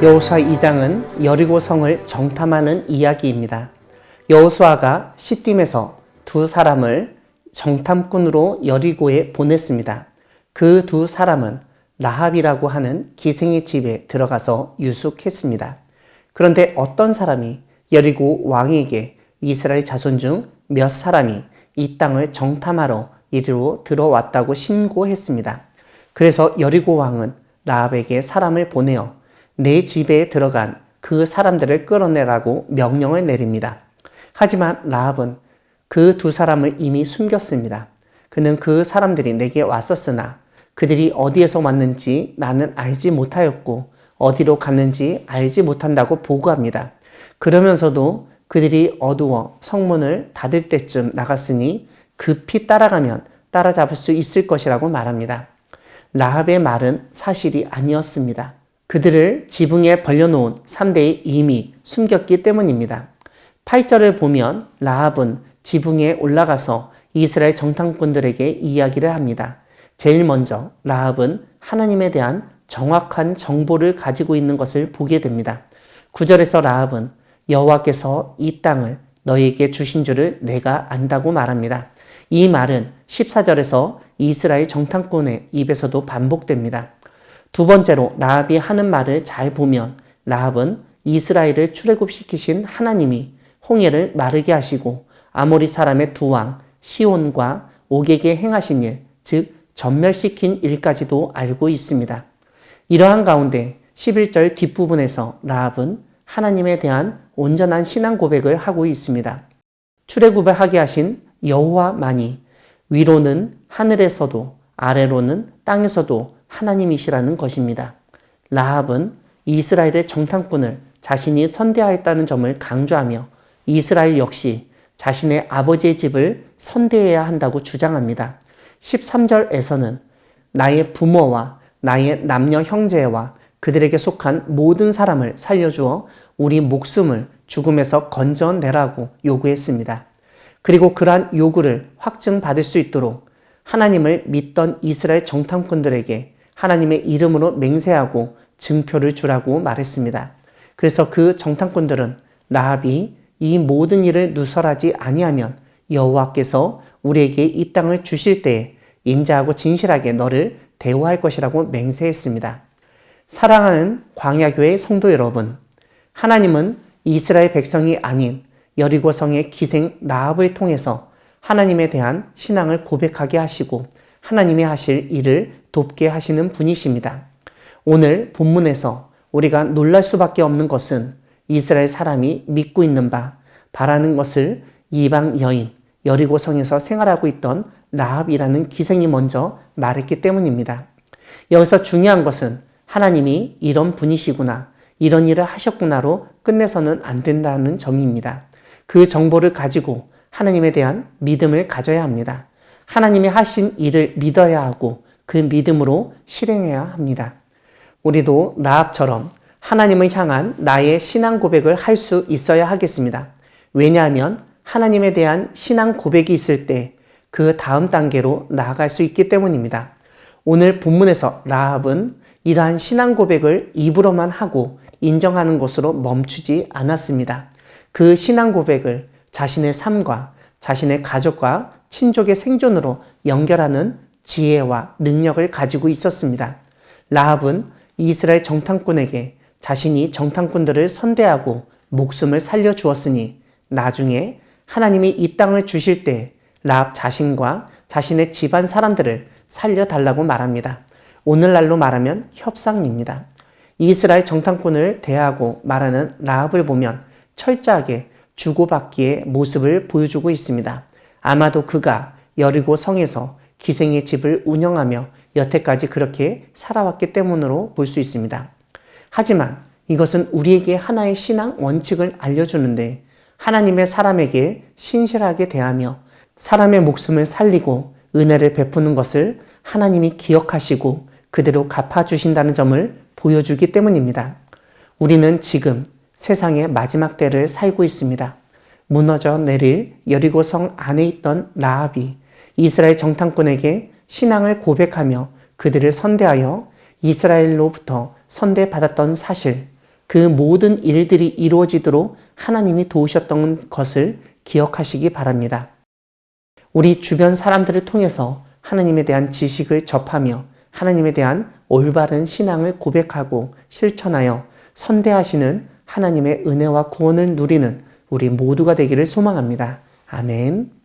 여호수아 2장은 여리고 성을 정탐하는 이야기입니다. 여호수아가 시딤에서 두 사람을 정탐꾼으로 여리고에 보냈습니다. 그 두 사람은 라합이라고 하는 기생의 집에 들어가서 유숙했습니다. 그런데 어떤 사람이 여리고 왕에게 이스라엘 자손 중 몇 사람이 이 땅을 정탐하러 이리로 들어왔다고 신고했습니다. 그래서 여리고 왕은 라합에게 사람을 보내어 내 집에 들어간 그 사람들을 끌어내라고 명령을 내립니다. 하지만 라합은 그 두 사람을 이미 숨겼습니다. 그는 그 사람들이 내게 왔었으나 그들이 어디에서 왔는지 나는 알지 못하였고 어디로 갔는지 알지 못한다고 보고합니다. 그러면서도 그들이 어두워 성문을 닫을 때쯤 나갔으니 급히 따라가면 따라잡을 수 있을 것이라고 말합니다. 라합의 말은 사실이 아니었습니다. 그들을 지붕에 벌려놓은 3대에 이미 숨겼기 때문입니다. 8절을 보면 라합은 지붕에 올라가서 이스라엘 정탐꾼들에게 이야기를 합니다. 제일 먼저 라합은 하나님에 대한 정확한 정보를 가지고 있는 것을 보게 됩니다. 9절에서 라합은 여호와께서 이 땅을 너희에게 주신 줄을 내가 안다고 말합니다. 이 말은 14절에서 이스라엘 정탐꾼의 입에서도 반복됩니다. 두 번째로 라합이 하는 말을 잘 보면 라합은 이스라엘을 출애굽시키신 하나님이 홍해를 마르게 하시고 아모리 사람의 두 왕 시온과 옥에게 행하신 일, 즉 전멸시킨 일까지도 알고 있습니다. 이러한 가운데 11절 뒷부분에서 라합은 하나님에 대한 온전한 신앙 고백을 하고 있습니다. 출애굽을 하게 하신 여호와만이 위로는 하늘에서도 아래로는 땅에서도 하나님이시라는 것입니다. 라합은 이스라엘의 정탐꾼을 자신이 선대하였다는 점을 강조하며 이스라엘 역시 자신의 아버지의 집을 선대해야 한다고 주장합니다. 13절에서는 나의 부모와 나의 남녀 형제와 그들에게 속한 모든 사람을 살려주어 우리 목숨을 죽음에서 건져내라고 요구했습니다. 그리고 그러한 요구를 확증받을 수 있도록 하나님을 믿던 이스라엘 정탐꾼들에게 하나님의 이름으로 맹세하고 증표를 주라고 말했습니다. 그래서 그 정탐꾼들은 라합이 이 모든 일을 누설하지 아니하면 여호와께서 우리에게 이 땅을 주실 때에 인자하고 진실하게 너를 대우할 것이라고 맹세했습니다. 사랑하는 광야교회 성도 여러분, 하나님은 이스라엘 백성이 아닌 여리고성의 기생 라합을 통해서 하나님에 대한 신앙을 고백하게 하시고 하나님이 하실 일을 돕게 하시는 분이십니다. 오늘 본문에서 우리가 놀랄 수밖에 없는 것은 이스라엘 사람이 믿고 있는 바, 바라는 것을 이방 여인, 여리고성에서 생활하고 있던 라합이라는 기생이 먼저 말했기 때문입니다. 여기서 중요한 것은 하나님이 이런 분이시구나, 이런 일을 하셨구나로 끝내서는 안 된다는 점입니다. 그 정보를 가지고 하나님에 대한 믿음을 가져야 합니다. 하나님이 하신 일을 믿어야 하고 그 믿음으로 실행해야 합니다. 우리도 라합처럼 하나님을 향한 나의 신앙 고백을 할 수 있어야 하겠습니다. 왜냐하면 하나님에 대한 신앙 고백이 있을 때 그 다음 단계로 나아갈 수 있기 때문입니다. 오늘 본문에서 라합은 이러한 신앙 고백을 입으로만 하고 인정하는 것으로 멈추지 않았습니다. 그 신앙 고백을 자신의 삶과 자신의 가족과 친족의 생존으로 연결하는 지혜와 능력을 가지고 있었습니다. 라합은 이스라엘 정탐꾼에게 자신이 정탐꾼들을 선대하고 목숨을 살려 주었으니 나중에 하나님이 이 땅을 주실 때 라합 자신과 자신의 집안 사람들을 살려달라고 말합니다. 오늘날로 말하면 협상입니다. 이스라엘 정탐꾼을 대하고 말하는 라합을 보면 철저하게 주고받기의 모습을 보여주고 있습니다. 아마도 그가 여리고 성에서 기생의 집을 운영하며 여태까지 그렇게 살아왔기 때문으로 볼 수 있습니다. 하지만 이것은 우리에게 하나의 신앙 원칙을 알려주는데 하나님의 사람에게 신실하게 대하며 사람의 목숨을 살리고 은혜를 베푸는 것을 하나님이 기억하시고 그대로 갚아주신다는 점을 보여주기 때문입니다. 우리는 지금 세상의 마지막 때를 살고 있습니다. 무너져 내릴 여리고성 안에 있던 라합이 이스라엘 정탐꾼에게 신앙을 고백하며 그들을 선대하여 이스라엘로부터 선대받았던 사실, 그 모든 일들이 이루어지도록 하나님이 도우셨던 것을 기억하시기 바랍니다. 우리 주변 사람들을 통해서 하나님에 대한 지식을 접하며 하나님에 대한 올바른 신앙을 고백하고 실천하여 선대하시는 하나님의 은혜와 구원을 누리는 우리 모두가 되기를 소망합니다. 아멘.